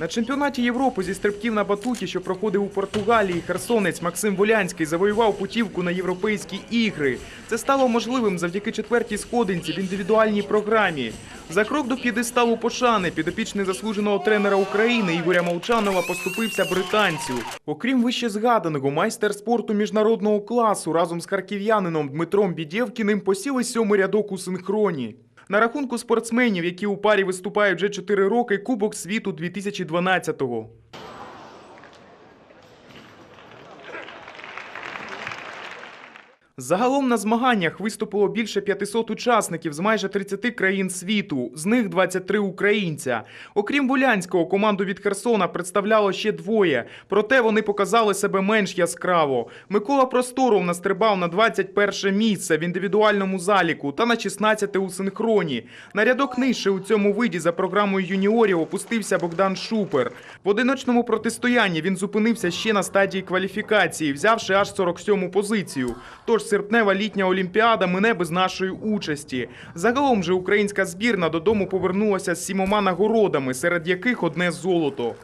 На чемпіонаті Європи зі стрибків на батуті, що проходив у Португалії, херсонець Максим Волянський завоював путівку на європейські ігри. Це стало можливим завдяки четвертій сходинці в індивідуальній програмі. За крок до п'єдесталу пошани підопічний заслуженого тренера України Ігоря Молчанова поступився британцю. Окрім вище згаданого, майстер спорту міжнародного класу разом з харків'янином Дмитром Бідєвкіним посіли сьомий рядок у синхроні. На рахунку спортсменів, які у парі виступають вже 4 роки, Кубок світу 2012-го. Загалом на змаганнях виступило більше 500 учасників з майже 30 країн світу, з них 23 українця. Окрім Волянського, команду від Херсона представляло ще двоє, проте вони показали себе менш яскраво. Микола Просторов настрибав на 21 місце в індивідуальному заліку та на 16 у синхроні. На рядок нижче у цьому виді за програмою юніорів опустився Богдан Шупер. В одиночному протистоянні він зупинився ще на стадії кваліфікації, взявши аж 47-му позицію. Тож серпнева літня олімпіада мине без нашої участі. Загалом же українська збірна додому повернулася з сімома нагородами, серед яких одне золото.